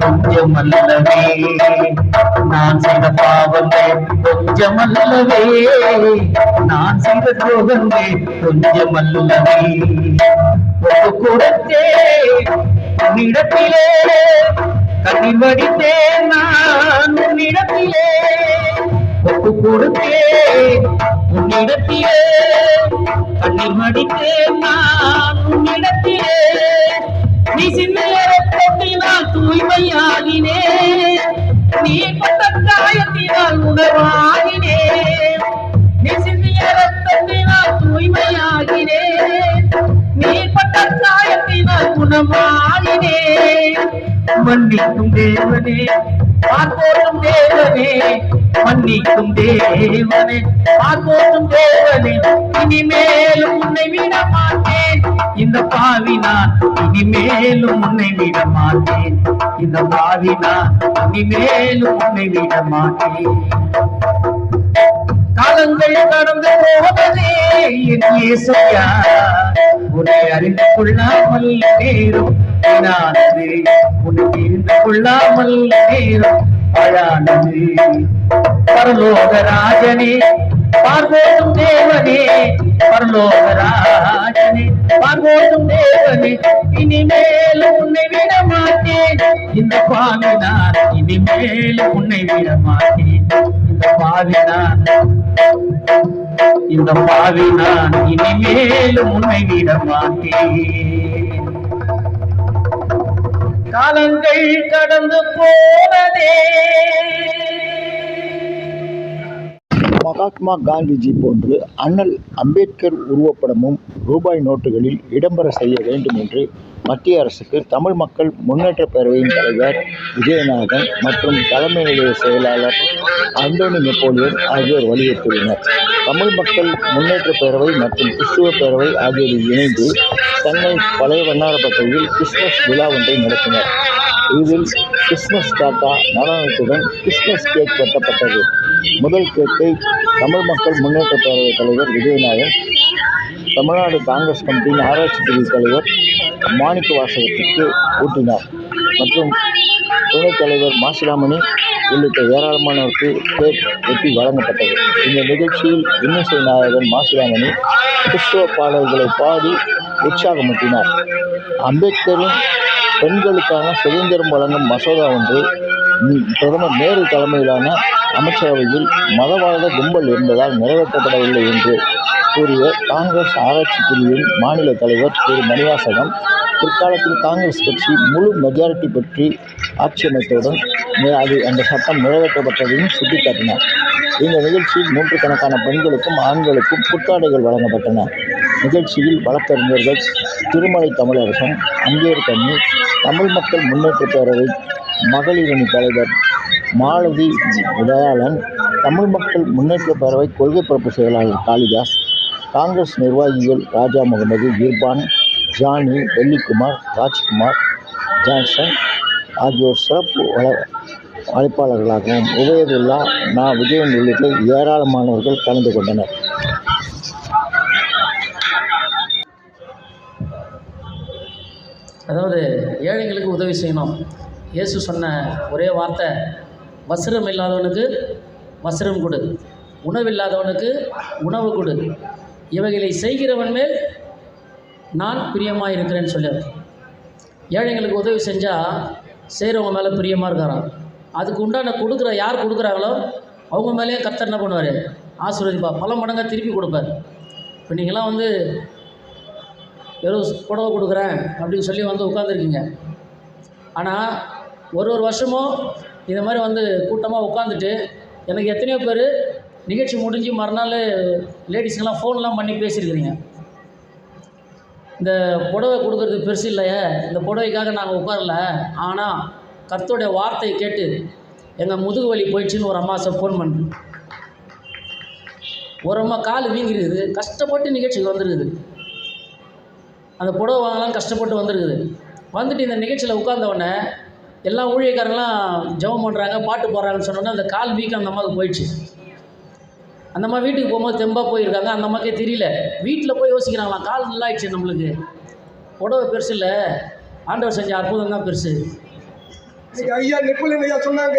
கொஞ்சம் அல்லவே நான் செய்த பாவங்கள் கொஞ்சம் அல்லவே நான் செய்த துரோகங்கள் கொஞ்சம் அல்லவே ஒரு கூடத்தே உன்னிடத்திலே. கண்ணீர் வடித்தே நான் உன்னிடத்திலே. ஒப்பு கொடுத்தே உன்னிடத்திலே. கண்ணீர் வடித்தேன் நான் உன்னிடத்திலே. நீ சின்ன ரத்தத்தினால் தூய்மையாகினே. நீ பட்ட காயத்தினால் உணர்வாகினே. நீ சிந்திய ரத்தத்தினால் தூய்மையாகினே. காயத்தினால் மன்னிக்கும் தேவனே பார்ப்போடும் தேவனே மன்னிக்கும் தேவனே பார்ப்போடும் தேவனே. இனிமேலும் உன்னை விட மாட்டேன் இந்த பாவி நான் இனிமேலும் உன்னை விட மாட்டேன் இந்த பாவி நான் இனிமேலும் உன்னை விட மாட்டேன் காலங்கள் கடந்து போவதே என் இயேசுயா உன்னை அறிந்து கொள்ளாமல் நேரும். வீணானது உன்னை தெரிந்து கொள்ளாமல் நேரும். அழானது பரலோக ராஜனே பார்வோதும் தேவனே. பரலோக ராஜனே பார்வோதும் தேவனே. இனிமேல் உன்னை விட மாட்டேன். இந்த பாவி நான் இனிமேலும் உன்னை விட மாட்டேன். இந்த பாவி நான் இந்த பாவி நான் இனிமேலும் உன்னை விட மாட்டேன். காலங்கள் கடந்து போன மகாத்மா காந்திஜி போன்று அண்ணல் அம்பேத்கர் உருவப்படமும் ரூபாய் நோட்டுகளில் இடம்பெற செய்ய வேண்டும் என்று மத்திய அரசுக்கு தமிழ் மக்கள் முன்னேற்ற பேரவையின் தலைவர் விஜயநாதன் மற்றும் தலைமை நிலைய செயலாளர் அந்தோனி நெப்போலியன் ஆகியோர் வலியுறுத்தியுள்ளனர். தமிழ் மக்கள் முன்னேற்ற பேரவை மற்றும் கிறிஸ்துவ பேரவை ஆகியோர் இணைந்து சென்னை பழைய வண்ணாரப்பேட்டையில் கிறிஸ்துமஸ் விழா ஒன்றை நடத்தினர். இதில் கிறிஸ்மஸ் தாத்தா நடனத்துடன் கிறிஸ்துமஸ் கேக் வெட்டப்பட்டது முதல் கேக்கை தமிழ் மக்கள் முன்னேற்ற பேரவை தலைவர் விஜயநாதன் தமிழ்நாடு காங்கிரஸ் கமிட்டியின் ஆராய்ச்சி பிரிவு தலைவர் மாணிக்க வாசகத்திற்கு ஊட்டினார். மற்றும் துணைத் தலைவர் மாசிலாமணி உள்ளிட்ட ஏராளமானோருக்கு கேக் வெட்டி வழங்கப்பட்டது. இந்த நிகழ்ச்சியில் இன்னிசை நாயகன் மாசிலாமணி கிறிஸ்துவ பாடல்களை பாடி உற்சாகமூட்டினார். அம்பேத்கரின் பெண்களுக்கான சுதந்திரம் வழங்கும் மசோதா ஒன்று பிரதமர் நேரு தலைமையிலான அமைச்சரவையில் மதவாத கும்பல் இருந்ததால் நிறைவேற்றப்படவில்லை என்று கூறிய காங்கிரஸ் ஆராய்ச்சி பிரிவின் மாநில தலைவர் திரு. மணிவாசகம் பிற்காலத்தில் காங்கிரஸ் கட்சி முழு மெஜாரிட்டி பெற்று ஆட்சி அமைத்தவுடன் அது அந்த சட்டம் நிறைவேற்றப்பட்டதையும் சுட்டிக்காட்டினார். இந்த நிகழ்ச்சியில் நூற்றுக்கணக்கான பெண்களுக்கும் ஆண்களுக்கும் புத்தாடைகள் வழங்கப்பட்டன. நிகழ்ச்சியில் வழக்கறிஞர்கள் திருமலை தமிழரசன் அங்கேர் கண்ணி தமிழ் மக்கள் முன்னேற்ற பேரவை மகளிரணி தலைவர் மாலதி உதயாளன் தமிழ் மக்கள் முன்னேற்ற பேரவை கொள்கை பரப்பு செயலாளர் காளிதாஸ் காங்கிரஸ் நிர்வாகிகள் ராஜா முகமது இர்பான் ஜானி வெள்ளிக்குமார் ராஜ்குமார் ஜான்சன் ஆகியோர் சிறப்பு வள அழைப்பாளர்களாகவும் உபயதுல்லா நா விஜயன் உள்ளிட்ட ஏராளமானவர்கள் கலந்து கொண்டனர். அதாவது ஏழைங்களுக்கு உதவி செய்யணும். இயேசு சொன்ன ஒரே வார்த்தை வஸ்திரம் இல்லாதவனுக்கு வஸ்திரம் கொடு. உணவில்லாதவனுக்கு உணவு கொடு. இவைகளை செய்கிறவன் மேல் நான் பிரியமாக இருக்கிறேன்னு சொல்லியார் ஏழைங்களுக்கு உதவி செஞ்சால் செய்கிறவங்க மேலே பிரியமாக இருக்காராம் அதுக்கு உண்டான கொடுக்குற யார் கொடுக்குறாங்களோ அவங்க மேலேயே கத்தர் என்ன பண்ணுவார்? ஆசீர்வதிப்பா பல மடங்காக திருப்பி கொடுப்பார். இப்போ நீங்களாம் வந்து வெறும் புடவை கொடுக்குறேன் அப்படின்னு சொல்லி வந்து உட்காந்துருக்கீங்க ஆனால் ஒரு ஒரு வருஷமும் இந்த மாதிரி வந்து கூட்டமாக உட்காந்துட்டு எனக்கு எத்தனையோ பேர் நிகழ்ச்சி முடிஞ்சு மறுநாள் லேடிஸ்க்கெல்லாம் ஃபோன்லாம் பண்ணி பேசியிருக்கிறீங்க. இந்த புடவை கொடுக்கறது பெருசு இல்லையே இந்த புடவைக்காக நாங்கள் உட்காரல. ஆனால் கர்த்தோடைய வார்த்தையை கேட்டு எங்கள் முதுகு வலி போயிடுச்சுன்னு ஒரு அம்மா ஃபோன் பண்ணுறேன் ஒரு அம்மா கால் வீங்கிருக்குது கஷ்டப்பட்டு நிகழ்ச்சிக்கு வந்துருக்குது. அந்த புடவை வாங்கலாம் கஷ்டப்பட்டு வந்திருக்குது. வந்துட்டு இந்த நிகழ்ச்சியில் உட்கார்ந்த உடனே எல்லா ஊழியக்காரங்களாம் ஜெபம் பண்ணுறாங்க பாட்டு போடுறாங்கன்னு சொன்னோன்னே அந்த கால் வீக்கம் அந்த அம்மாவுக்கு போயிடுச்சு. அந்த அம்மா வீட்டுக்கு போகும்போது தெம்பாக போயிருக்காங்க அந்த அம்மாக்கே தெரியல. வீட்டில் போய் யோசிக்கிறாங்களாம் கால் நல்லா ஆயிடுச்சு நம்மளுக்கு. புடவை பெருசு இல்லை ஆண்டவர் செஞ்ச அற்புதம் தான் பெருசு ஐயா நெப்பலின் ஐயா சொன்னாங்க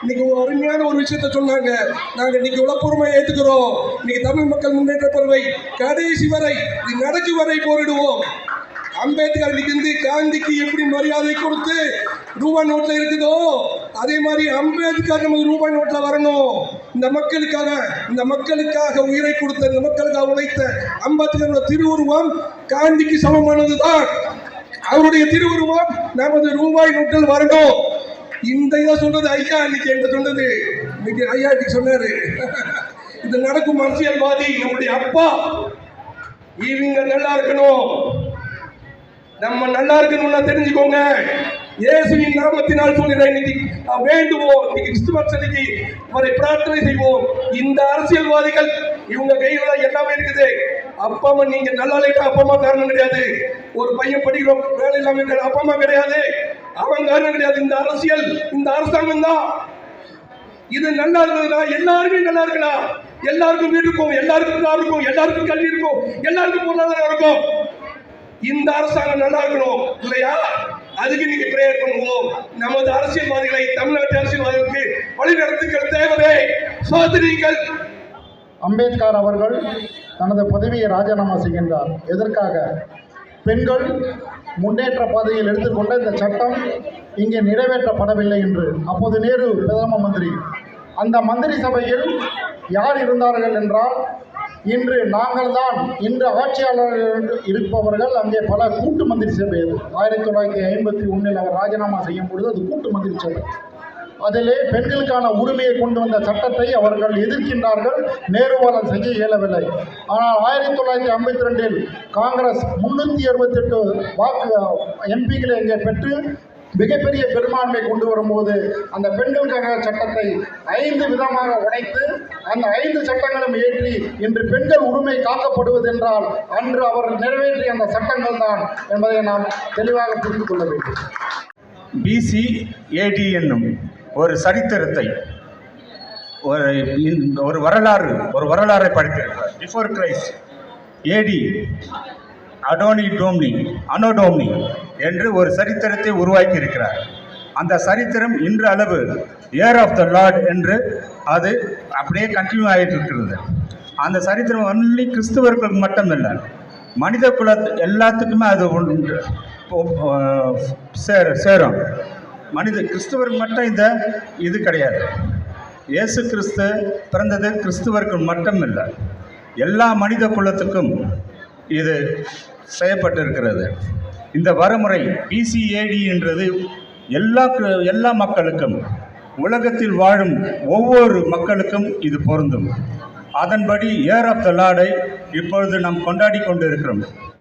இன்னைக்கு அருமையான ஒரு விஷயத்த சொன்னாங்க. நாங்க இன்னைக்கு உளப்பூர்வமா ஏத்துக்கிறோம். இன்னைக்கு தமிழ் மக்கள் முன்னேற்ற பறவை கடைசி வரை இது நடக்கும் வரை போரிடுவோம். அம்பேத்கர் இன்னைக்கு வந்து காந்திக்கு எப்படி மரியாதை கொடுத்து ரூபாய் நோட்ல இருக்குதோ அதே மாதிரி அம்பேத்கர் நமக்கு ரூபாய் நோட்ல வரணும். இந்த மக்களுக்காக இந்த மக்களுக்காக உயிரை கொடுத்த இந்த மக்களுக்காக உழைத்த அம்பேத்கரோட திருவுருவம் காந்திக்கு சமமானதுதான். அவருடைய திருவுருவம் நமது ரூபாய் நோட்டில் வரணும். இந்த இதை சொல்றது ஐயா இன்னைக்கு என்கிட்ட சொன்னது இன்னைக்கு ஐயா இன்னைக்கு சொன்னாரு. இது நடக்கும் அரசியல்வாதி நம்முடைய அப்பா. இவங்க நல்லா இருக்கணும். நம்ம நல்லா இருக்கணும்னா தெரிஞ்சுக்கோங்க. இயேசுவின் நாமத்தினால் சொல்கிறேன் இன்னைக்கு வேண்டுவோம். இன்னைக்கு கிறிஸ்துமஸ் அன்னைக்கு அவரை பிரார்த்தனை செய்வோம். இந்த அரசியல்வாதிகள் இவங்க கையில எல்லாமே இருக்குது. அப்பா அம்மா நீங்க நல்லா இல்லைன்னா அப்பா அம்மா காரணம் கிடையாது. ஒரு பையன் படிக்கிறோம் வேலை இல்லாம அப்பா அம்மா கிடையாது. அவன் காரணம் கிடையாது. இந்த அரசியல் இந்த அரசாங்கம் தான். இது நல்லா இருந்ததுன்னா எல்லாருமே நல்லா இருக்கலாம் எல்லாருக்கும் வீடு இருக்கும். எல்லாருக்கும் கார் இருக்கும். எல்லாருக்கும் கல்வி இருக்கும். எல்லாருக்கும் பொருளாதாரம் இருக்கும். இந்த அரசாங்கம் நல்லா இருக்கணும். இல்லையா? அதுக்கு நீங்க பிரேயர் பண்ணுவோம். நமது அரசியல்வாதிகளை தமிழ்நாட்டு அரசியல்வாதிகளுக்கு வழிநடத்துங்கள். தேவதே சோதரிகள் அம்பேத்கர் அவர்கள் தனது பதவியை ராஜினாமா செய்கின்றார். எதற்காக? பெண்கள் முன்னேற்ற பாதையில் எடுத்துக்கொண்ட இந்த சட்டம் இங்கே நிறைவேற்றப்படவில்லை என்று அப்போது நேரு பிரதம மந்திரி. அந்த மந்திரி சபையில் யார் இருந்தார்கள் என்றால் இன்று நாங்கள் தான் இன்று ஆட்சியாளர்கள் இருப்பவர்கள் அங்கே பல கூட்டு மந்திரி சபை அது. ஆயிரத்தி தொள்ளாயிரத்தி ஐம்பத்தி ஒன்றில் அவர் ராஜினாமா செய்யும் பொழுது அது கூட்டு மந்திரி சபை. அதிலே பெண்களுக்கான உரிமையை கொண்டு வந்த சட்டத்தை அவர்கள் எதிர்க்கின்றார்கள். நேருவால் செய்ய இயலவில்லை. ஆனால் ஆயிரத்தி தொள்ளாயிரத்தி ஐம்பத்தி ரெண்டில் காங்கிரஸ் முன்னூற்றி அறுபத்தெட்டு வாக்கு எம்பிக்களை இங்கே பெற்று மிகப்பெரிய பெரும்பான்மை கொண்டு வரும்போது அந்த பெண்களுக்கான சட்டத்தை ஐந்து விதமாக உடைத்து அந்த ஐந்து சட்டங்களும் ஏற்றி இன்று பெண்கள் உரிமை காக்கப்படுவதென்றால் அன்று அவர் நிறைவேற்றிய அந்த சட்டங்கள் தான் என்பதை நாம் தெளிவாக புரிந்து கொள்ள வேண்டும். பிசி ஏடி என்னும் ஒரு சரித்திரத்தை ஒரு ஒரு வரலாறு ஒரு வரலாறை படித்திருக்கிறார். பிஃபோர் கிரைஸ்ட் ஏடி அடோனி டோம்னி அனோடோம்னி என்று ஒரு சரித்திரத்தை உருவாக்கி இருக்கிறார் அந்த சரித்திரம் இன்று அளவு ஏர் ஆஃப் த லார்ட் என்று அது அப்படியே கண்டினியூ ஆகிட்டு இருக்கிறது. அந்த சரித்திரம் ஒன்லி கிறிஸ்துவர்களுக்கு மட்டுமில்லை மனித குல எல்லாத்துக்குமே அது உண்டு. சேர சேரும். மனித கிறிஸ்துவருக்கு மட்டும் இந்த இது கிடையாது. இயேசு கிறிஸ்து பிறந்தது கிறிஸ்துவருக்கு மட்டும் இல்லை எல்லா மனித குலத்துக்கும் இது செய்யப்பட்டிருக்கிறது. இந்த வரமுறை பிசிஏடி என்றது எல்லா எல்லா மக்களுக்கும் உலகத்தில் வாழும் ஒவ்வொரு மக்களுக்கும் இது பொருந்தும். அதன்படி ஏர் ஆஃப் த லாடை இப்பொழுது நாம் கொண்டாடி கொண்டு இருக்கிறோம்